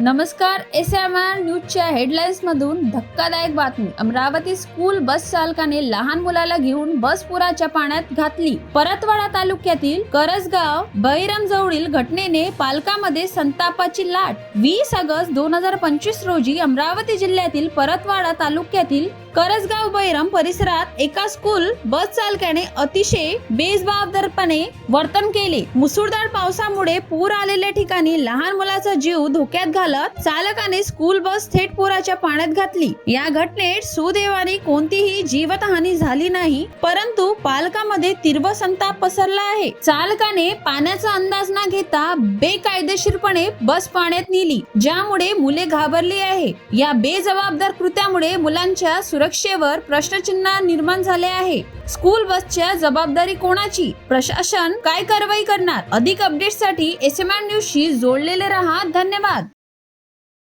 नमस्कार S M R न्यूजच्या headlines मधून धक्कादायक बातमी. अमरावती स्कूल बस चालकाने लहान मुलाला घेऊन बस पुराच्या पाण्यात घातली. परतवाडा तालुक्यातील करसगाव बहिरम जवळील घटनेने पालकामध्ये संतापाची लाट. वीस ऑगस्ट दोन हजार पंचवीस रोजी अमरावती जिल्ह्यातील परतवाडा तालुक्यातील करसगाव बैरम परिसरात एका स्कूल बस चालकाने अतिशय बेजबाबदारपणे वर्तन केले. मुसळधार पावसामुळे पूर आलेल्या ठिकाणी लहान मुलाचा जीव धोक्यात घालत चालकाने स्कूल बस थेट पुराच्या पाण्यात घातली. या घटनेत सुदैवाने कोणतीही जीवितहानी झाली नाही परंतु पालकामध्ये तीव्र संताप पसरला आहे. चालकाने पाण्याचा अंदाज न घेता बेकायदेशीरपणे बस पाण्यात नेली ज्यामुळे मुले घाबरली आहे. या बेजबाबदार कृत्यामुळे मुलांच्या सुरक्षेवर प्रश्नचिन्ह निर्माण झाले आहे. स्कूल बसच्या जबाबदारी कोणाची? प्रशासन काय कारवाई करणार? अधिक अपडेटसाठी एस एम आर न्यूजशी जोडलेले रहा. धन्यवाद.